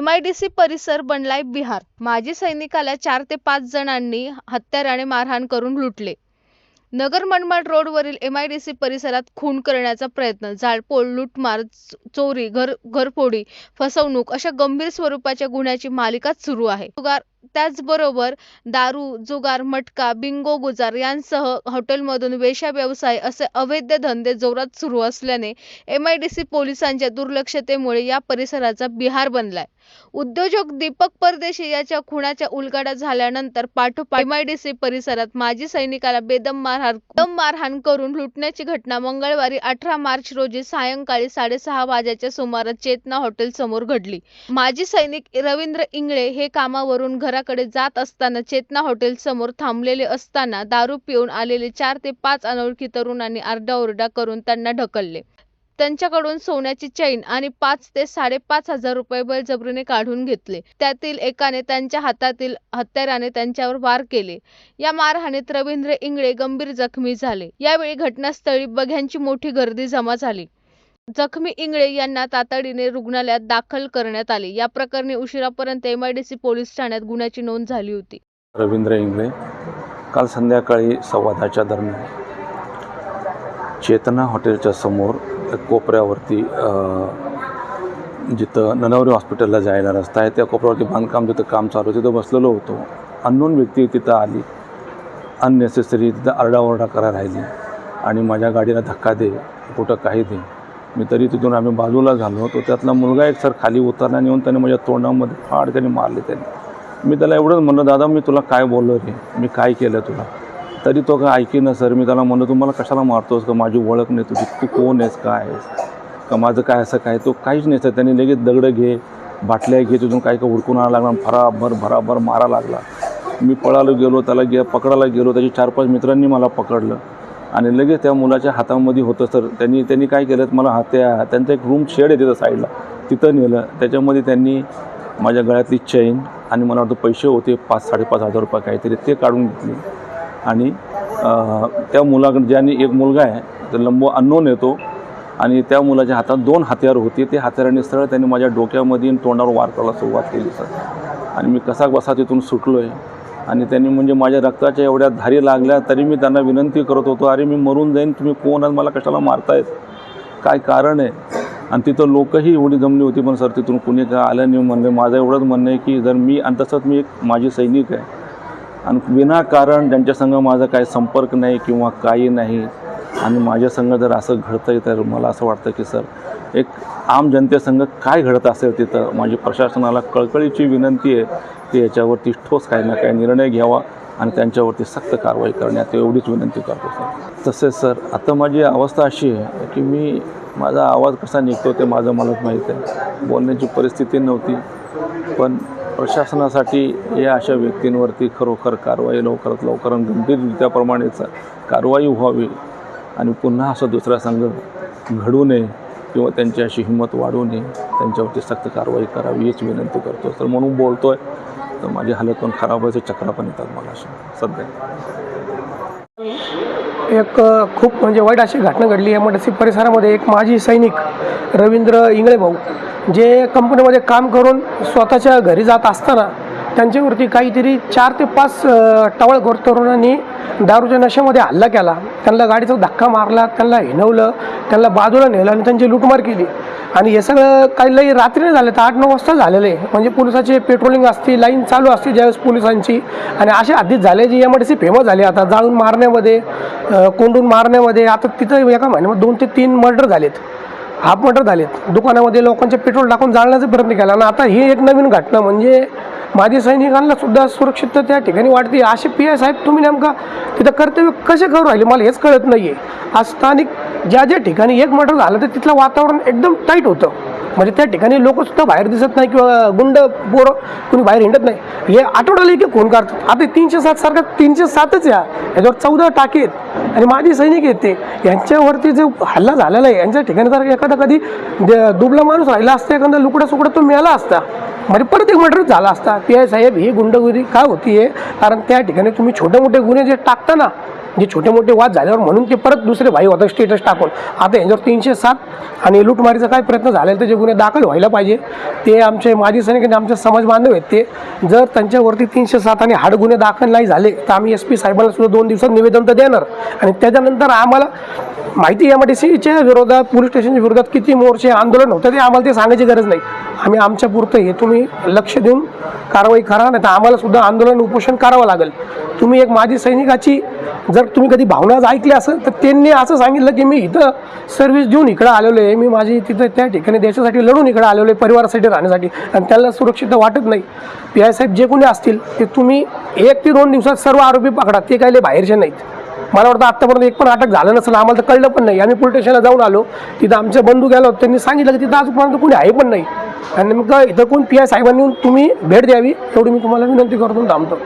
MIDC परिसर बनलाय बिहार. माजी सैनिकाला चार ते पाच जणांनी हत्याराने मारहाण करून लुटले. नगर मनमाड रोडवरील एमआयडीसी परिसरात खून करण्याचा प्रयत्न जाळपोळ लूटमार चोरी घर घरफोडी फसवणूक अशा गंभीर स्वरूपाच्या गुन्ह्याची मालिकाच सुरू आहे. जुगार त्याचबरोबर दारू जुगार मटका बिंगो गुजार यांसह हॉटेलमधून वेश्या व्यवसाय असे अवैध धंदे जोरात सुरू असल्याने एम आयडीसी पोलिसांच्या दुर्लक्षतेमुळे या परिसराचा बिहार बनलाय. उद्योजक दीपक परदेशी याच्या खुणाच्या उलगडा झाल्यानंतर पाठोपाठ एमआयडीसी परिसरात माजी सैनिकाला बेदम मारहाण दम मारहाण करून लुटण्याची घटना मंगळवारी अठरा मार्च रोजी सायंकाळी साडेसहा वाजेच्या सुमारास चेतना हॉटेल समोर घडली. माजी सैनिक रवींद्र इंगळे हे कामावरून घराकडे जात असताना चेतना हॉटेल समोर थांबलेले असताना दारू पिऊन आलेले चार ते पाच अनोळखी तरुणांनी आरडाओरडा करून त्यांना ढकलले. त्यांच्याकडून सोन्याची चैन आणि पाच ते साडेपाच हजार रुपये बळजबरीने काढून घेतले. त्यातील एकाने त्यांच्या हातातील हत्याराने त्यांच्यावर वार केले. या मारहाणीत रवींद्र इंगळे गंभीर जखमी झाले. यावेळी घटनास्थळी बघ्यांची मोठी गर्दी जमा झाली. जखमी इंगळे यांना तातडीने रुग्णालयात दाखल करण्यात आले. या प्रकरणी उशिरापर्यंत एमआयडीसी पोलीस ठाण्यात गुन्ह्याची नोंद झाली होती. रवींद्र इंगळे काल संध्याकाळी संवादाच्या दरम्यान चेतना हॉटेलच्या समोर कोपऱ्यावरती जिथं ननवरी हॉस्पिटलला जायला रस्ता आहे त्या कोपऱ्यावरती बांधकाम जिथं काम चालू तिथं बसलेलो होतो. अननोन व्यक्ती तिथं आली. अननेसेसरी तिथं आरडाओरडा करा राहिली. आणि माझ्या गाडीला धक्का दे कुठं काही दे. मी तरी तिथून आम्ही बाजूला झालो तो त्यातला मुलगा एक सर खाली उतरला नेऊन येऊन त्याने माझ्या तोंडामध्ये फाड त्याने मारले त्याने. मी त्याला एवढंच म्हणलं दादा मी तुला काय बोललो रे? मी काय केलं तुला? तरी तो काय ऐकी ना सर. मी त्याला म्हणलं तुम्हाला कशाला मारतोस का माझी ओळख नाही तुझी. तू कोण आहेस? काय आहेस? का माझं काय असं काय? तो काहीच नाही सर. त्याने लगेच दगडं घे बाटल्या घे तिथून काही काय हुडकून आणायला लागला भराभर भराभर मारा लागला. मी पळायला गेलो त्याला गे पकडायला गेलो. त्याचे चार पाच मित्रांनी मला पकडलं. आणि लगेच त्या मुलाच्या हातामध्ये होतं. सर त्यांनी त्यांनी काय केलं मला हा त्या त्यांचा एक रूम शेड आहे तिथं साईडला तिथं नेलं. त्याच्यामध्ये त्यांनी माझ्या गळ्यातली चैन आणि मला वाटतं पैसे होते पाच साडेपाच हजार रुपये काहीतरी ते काढून घेतले. आणि त्या मुलाकडे ज्याने एक मुलगा आहे तर लंबो अननोन येतो आणि त्या मुलाच्या हातात दोन हत्यार होते. ते हत्याराने सरळ त्यांनी माझ्या डोक्यामध्ये तोंडावर वार करायला सुरुवात केली सर. आणि मी कसा बसा तिथून सुटलो आहे आणि त्यांनी म्हणजे माझ्या रक्ताच्या एवढ्या धारी लागल्या तरी मी त्यांना विनंती करत होतो अरे मी मरून जाईन तुम्ही कोण आहात? मला कशाला मारतायत? काय कारण आहे? आणि तिथं लोकही एवढी जमली होती पण सर तिथून कुणी काय आलं नाही? म्हणले माझं एवढंच म्हणणं आहे की जर मी आणि तसंच मी एक माझी सैनिक आहे आणि विनाकारण त्यांच्या संग माझा काही संपर्क नाही किंवा काही नाही आणि माझ्या संग जर असं घडतं आहे तर मला असं वाटतं की सर एक आम जनतेसंघ काय घडत असेल तिथं? माझी प्रशासनाला कळकळीची विनंती आहे की याच्यावरती ठोस काही ना काही निर्णय घ्यावा आणि त्यांच्यावरती सक्त कारवाई करण्यात एवढीच विनंती करतो सर. तसेच सर आता माझी अवस्था अशी आहे की मी माझा आवाज कसा निघतो ते माझं मलाच माहीत आहे. बोलण्याची परिस्थिती नव्हती पण प्रशासनासाठी या अशा व्यक्तींवरती खरोखर कारवाई लवकरात लवकर आणि गंभीररित्याप्रमाणेच कारवाई व्हावी आणि पुन्हा असं दुसरा संघ घडू नये किंवा त्यांची अशी हिंमत वाढू नये त्यांच्यावरती सक्त कारवाई करावी हीच विनंती करतो. तर म्हणून बोलतो आहे तर माझी हालत पण खराब व्हायचं चक्रा पण येतात मला अशा सध्या. एक खूप म्हणजे वाईट अशी घटना घडली आहे. सी परिसरामध्ये एक माजी सैनिक रवींद्र इंगळे भाऊ जे कंपनीमध्ये काम करून स्वतःच्या घरी जात असताना त्यांच्यावरती काहीतरी चार ते पाच अ, टवाळखोर तरुणांनी दारूच्या नशेमध्ये हल्ला केला. त्यांना गाडीचा धक्का मारला त्यांना हिनवलं त्यांना बाजूला नेलं आणि त्यांची लूटमार केली. आणि हे सगळं काही लई रात्री झालं तर आठ नऊ वाजता झालेलं. आहे म्हणजे पोलिसाचे पेट्रोलिंग असते लाईन चालू असते ज्यावेळेस पोलिसांची. आणि असे आधीच झाले जी एम सी फेमस झाली. आता जाळून मारण्यामध्ये कोंडून मारण्यामध्ये आता तिथं एका महिन्यामध्ये दोन ते तीन मर्डर झालेत. हाफ मर्डर झालेत. दुकानामध्ये लोकांचे पेट्रोल टाकून जाळण्याचा प्रयत्न केला. आणि आता ही एक नवीन घटना म्हणजे माजी सैनिकांना सुद्धा सुरक्षितता त्या ठिकाणी वाढते असे पी आय साहेब तुम्ही नेमका तिथं कर्तव्य कसे करू राहिले? मला हेच कळत नाही आहे आज स्थानिक ज्या ज्या ठिकाणी एक मर्डर झालं तर तिथलं वातावरण एकदम टाईट होतं. म्हणजे त्या ठिकाणी लोकसुद्धा बाहेर दिसत नाही किंवा गुंड पोरं कुणी बाहेर हिंडत नाही. हे आठवड्याला एक खून करतात. आता तीनशे सात सारखं तीनशे सातच या. याच्यावर चौदा टाके आहेत. आणि माझी सैनिक आहेत ते. यांच्यावरती जो हल्ला झालेला आहे यांच्या ठिकाणी जर एखादा कधी द- दुबला माणूस राहिला असता एखादा लुकडा सुकडा तो मिळाला असता म्हणजे परत एक मर्डर झाला असता. पी आय साहेब ही गुंडगिरी का होती आहे कारण त्या ठिकाणी तुम्ही छोटे मोठे गुन्हे जे टाकता ना जे छोटे मोठे वाद झाल्यावर म्हणून ते परत दुसरे भाई होता स्टेटस टाकून. आता यांच्यावर तीनशे सात आणि लूटमारीचा काय प्रयत्न झालेला त्याचे गुन्हे दाखल व्हायला पाहिजे ते आमचे माजी सैनिक आणि आमचे समाज बांधव आहेत ते जर त्यांच्यावरती तीनशे सात आणि हाड गुन्हे दाखल नाही झाले तर आम्ही एस पी साहेबांना सुद्धा दोन दिवसात निवेदन तर देणार. आणि त्याच्यानंतर आम्हाला माहिती एम आय डी सीच्या विरोधात पोलीस स्टेशनच्या विरोधात किती मोर्चे आंदोलन होतं ते आम्हाला ते सांगायची गरज नाही. आम्ही आमच्या पुरतं हे तुम्ही लक्ष देऊन कारवाई करा नाही तर आम्हाला सुद्धा आंदोलन उपोषण करावं लागेल. तुम्ही एक माजी सैनिकाची जर तुम्ही कधी भावना ऐकली ऐकल्या असेल तर त्यांनी असं सांगितलं की मी इथं सर्व्हिस देऊन इकडं आलेलो आहे. मी माझी तिथं त्या ठिकाणी देशासाठी लढून इकडं आलेलो आहे परिवारासाठी राहण्यासाठी. आणि त्यांना सुरक्षित वाटत नाही. पी आय साहेब जे कोणी असतील ते तुम्ही एक ते दोन दिवसात सर्व आरोपी पकडा. ते काही बाहेरचे नाहीत. मला वाटतं आत्तापर्यंत एक पण अटक झालं नसेल आम्हाला तर कळलं पण नाही. आम्ही पोलीस स्टेशनला जाऊन आलो. तिथं आमचे बंधू गेलो त्यांनी सांगितलं की तिथं आजपर्यंत कोणी आहे पण नाही. आणि मग इथं कोण पी आय साहेबांनी तुम्ही भेट द्यावी एवढी मी तुम्हाला विनंती करतो थांबतो.